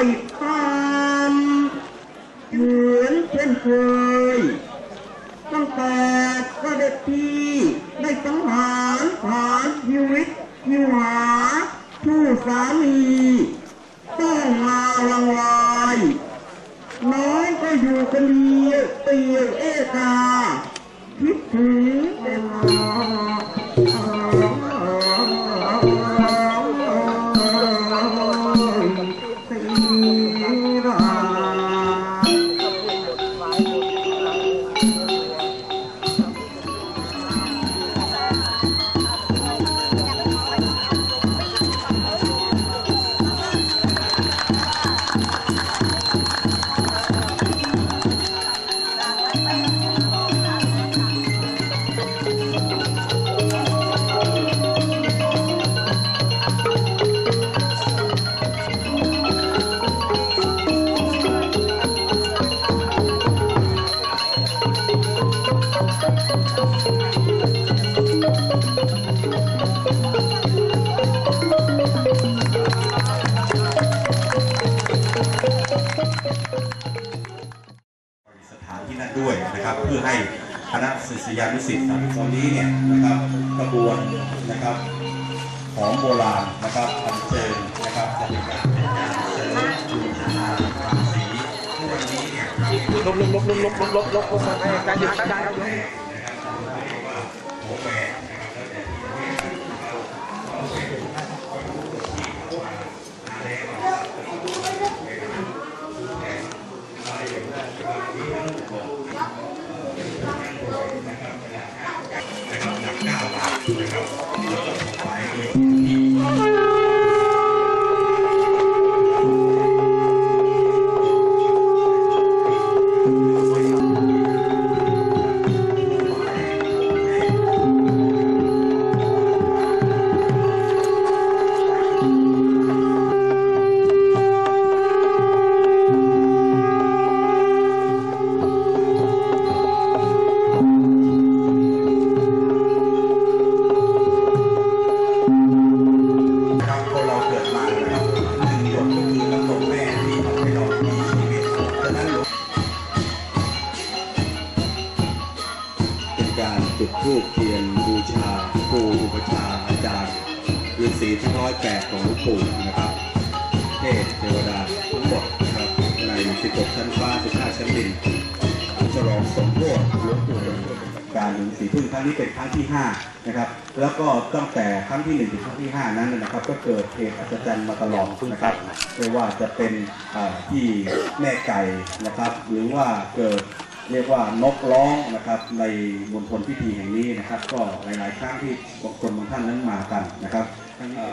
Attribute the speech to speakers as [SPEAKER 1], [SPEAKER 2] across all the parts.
[SPEAKER 1] ไอ้ทานเหมือนเช่นเคย ตั้งแต่เด็จพี่ได้สังหารผานชีวิตยิวาผู้สามีต้องมาลังวายน้องก็อยู่คนเดียวเตียวเอกาคิดถึงแต่ห ส
[SPEAKER 2] ถานที่นั่นด้วยนะครับ เพื่อให้คณะศิษยานุศิษย์ตอนนี้เนี่ยนะครับกระบวนนะครับของโบราณนะครับอัญเชิญนะครับจะเป็นการเป็นการเสริมบูชาพระศรีวันนี้เนี่ย
[SPEAKER 3] ลบลบลบลบลบลบลบลบลบการหยุดการหยุด
[SPEAKER 2] หัวแหวนนะครับ Thank you. ด
[SPEAKER 4] ธูปเทียนบูชาครูอุปชาอาจารย์ฤาษีทั้งร้อยแปดของหลวงปู่นะครับเทพเทวดาทั้งหมดนะครับใน 16 ชั้นฟ้า 15 ชั้นดินฉลองสมโภชหลวงปู่หลวงปู่
[SPEAKER 2] การหนึ่งสีพึ่งครั้งนี้เป็นครั้งที่ 5 นะครับ แล้วก็ตั้งแต่ครั้งที่ 1 ถึงครั้งที่ 5 นั้นนะครับ ก็เกิดเหตุอัศจรรย์มาตลอดนะครับไม่ว่าจะเป็นที่แม่ไก่นะครับ หรือว่าเกิด เรียกว่านกร้องนะครับในมณฑลพิธีแห่งนี้นะครับ ก็หลาย ๆ ครั้งที่บคนบางท่านนั้นมากันนะครับ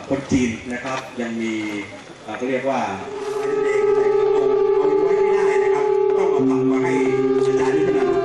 [SPEAKER 2] คนจีนนะครับยังมีเขาเรียกว่าเอาไว้ไม่ได้นะครับต้องเอากลังมาให้อาจารย์ยุทธนันทุกปีไปน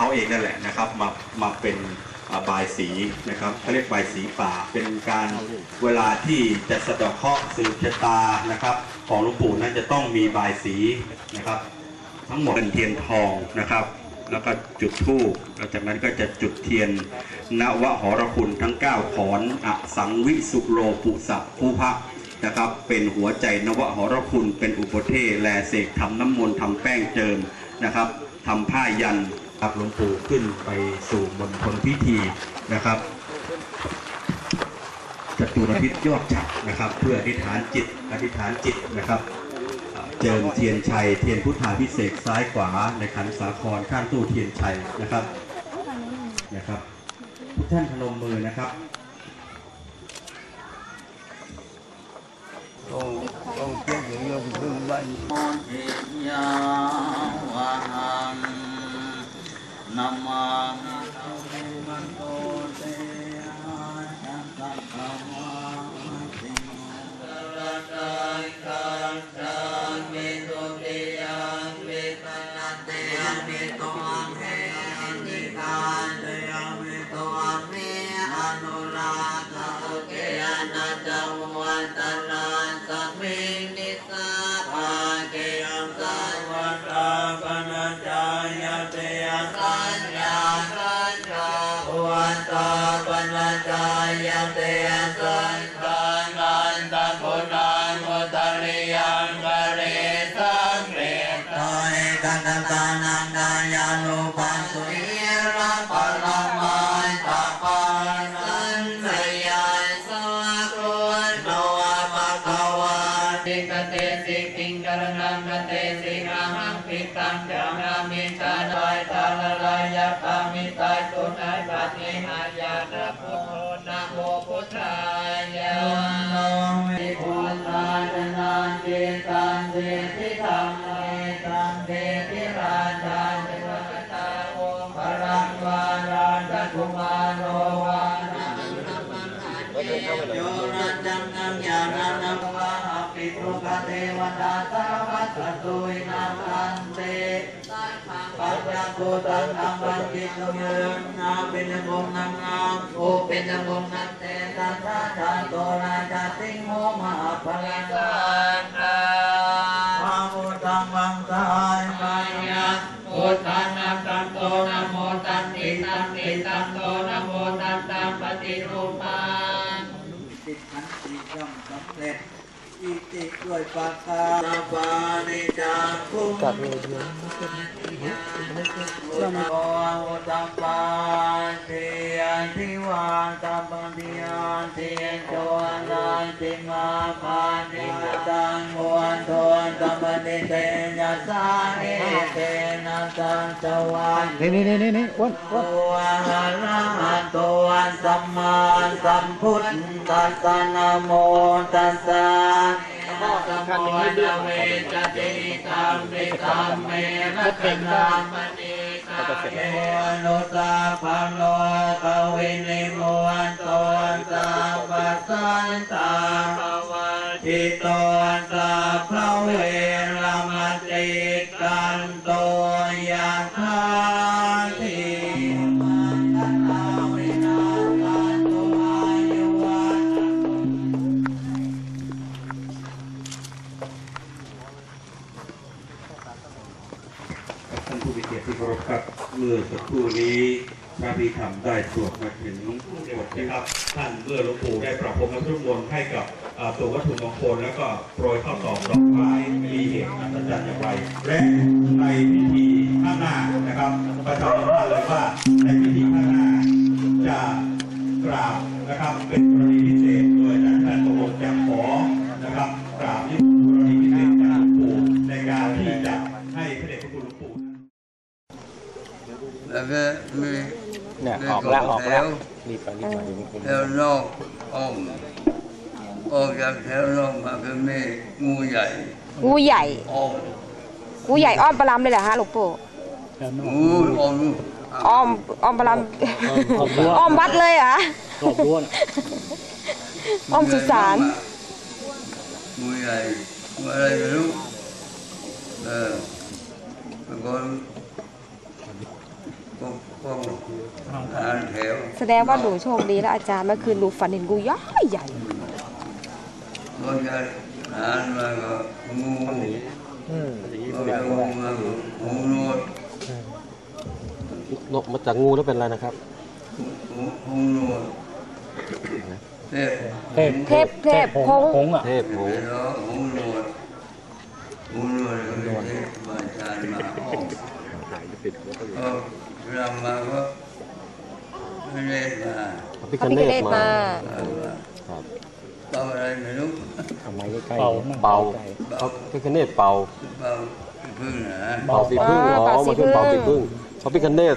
[SPEAKER 2] เขาเองนั่นแหละนะครับมามาเป็นบายสีนะครับเขาเรียกบายสีป่าเป็นการเวลาที่จะสะดาะเคราะห์สืบชะตานะครับ ของหลวงปู่นั้นจะต้องมีบายสีนะครับ ทั้งหมดเป็นเทียนทองนะครับ แล้วก็จุดธูปแล้วจากนั้นก็จะจุดเทียนนวหรคุณทั้ง 9 ขอนอสังวิสุโลปุสัพภูพะนะครับเป็นหัวใจนวหรคุณเป็นอุปเทศแลเสกทำน้ำมนต์ทำแป้งเจิมนะครับทำผ้ายัน ครับหลวงปู่ขึ้นไปสู่บนคนพิธีนะครับจตุรพิษยอดจักนะครับ เพื่ออธิษฐานจิตอธิษฐานจิตนะครับเจิมเทียนชัยเทียนพุทธาพิเศษซ้ายขวาในขันสาครข้างตู้เทียนชัยนะครับนะครับทุกท่านพนมมือนะครับ
[SPEAKER 5] ององเจ้า
[SPEAKER 6] หลวงพ่อพึ่งบ้นโพธิยาวั นามา ปิตังจานามิตาลายตาลลายะปามิตายตุนายปัตติหายานะพุทโธนะโมพุทธายะโนมิพุทธายะนันติตันติทิธรรมเมตันติทิราชาติวัตตาโอปรังวาราชกุมารโนวานังนัมมันหันเยโย วดาสารวัตรตุยนาคันเตปัญญาโกตังอังวันติตุเยนาเป็นวงนางงาโอเป็นวงนันเตตันทาชาโตราชาติงโมมหาพลังกา ติด้วยปากกาปานิจังคุกัดเลยดีอุตโอุตปาเทียนิวาตัปปิยานเทียนโจนันติมาปานิตังมวนทนตัมปันติเตยัสสาเอเตนะตังจวัน
[SPEAKER 5] นี่นี่นี่นี่อ้วน
[SPEAKER 6] ตัวหะระหะตัวสัมมาสัมพุทธัสสะนะโมตัสสะ สัมโมนะเวจติตัมปิตามเมรัตนามณีกาเยนุสาภโลกวินิโม
[SPEAKER 4] เมื่อสักครู่นี้พระพิธรรมได้สวดมาถึงบทนะครับท่านเมื่อหลวงปู่ได้ประพรมน้ำพุมนต์ให้กับตัววัตถุมงคลแล้วก็โปรยข้าวตอกดอกไม้มีเหตุอัศจรรย์อย่างไรและในพิธีข้างหน้านะครับประชาสัมพันเลยว่า
[SPEAKER 5] แล้วก็มี
[SPEAKER 7] เนี่ยออกแล้วออกแล้วรีบไปรีบมาเดี๋ยวผม
[SPEAKER 5] แถวนอกอ้อมออกจากแถวนอกมาก็มีงูใหญ่
[SPEAKER 8] งูใหญ่
[SPEAKER 5] อ้อม
[SPEAKER 8] งูใหญ่อ้อมปลาลำเลยเหรอฮะหลวงปู่
[SPEAKER 5] งูอ้อม
[SPEAKER 8] อ้อมอ้อมปลาลำอ้อมวัดเลยเหรอฮะ
[SPEAKER 7] ขอบบ้วน
[SPEAKER 8] อ้อมสุสาน
[SPEAKER 5] งูใหญ่งูอะไรไม่รู้เออแล้วก็พวกพวกอ่าน แถว
[SPEAKER 8] แสดงว่าหนูโชคดีแล้วอาจารย์เมื่อคืนหนูฝันเห็นงูใหญ่ใหญ่
[SPEAKER 5] พวกจะอ่านมาก็งู
[SPEAKER 7] อืมอย่างนี้
[SPEAKER 5] พ
[SPEAKER 7] แส
[SPEAKER 5] วก
[SPEAKER 7] ด
[SPEAKER 5] จะ
[SPEAKER 7] ง
[SPEAKER 5] งู
[SPEAKER 7] ว่า
[SPEAKER 5] มาก็งูโนด
[SPEAKER 7] นกมาจากงูแล้วเป็นอะไรนะครับ
[SPEAKER 5] งูงูโนดเทพ
[SPEAKER 7] เทพ
[SPEAKER 8] เทพเทพพง
[SPEAKER 7] หงอะเทพหง
[SPEAKER 5] เดี๋ยวงูโนดงูโนดก็เป็นเทพมาจานมาอ้อม
[SPEAKER 7] หายปิดแล้วก็
[SPEAKER 5] ก็รำมาก็ไม่ได้มา
[SPEAKER 7] พระพิ
[SPEAKER 8] พระ
[SPEAKER 7] ค
[SPEAKER 8] พิ
[SPEAKER 7] เน
[SPEAKER 8] ฆเน
[SPEAKER 7] ต
[SPEAKER 8] ศ
[SPEAKER 7] มา
[SPEAKER 8] มา
[SPEAKER 7] ครับ
[SPEAKER 5] เป่าอะไรไม่รู้
[SPEAKER 7] ทำไมใกล้ๆเป่าพระพิคเนตเป่า
[SPEAKER 5] เป่าพึ่งนะ
[SPEAKER 7] เป่าสีพึ่งอ๋อมาขึ้นเป่าสีพึ่งพระพิคเนต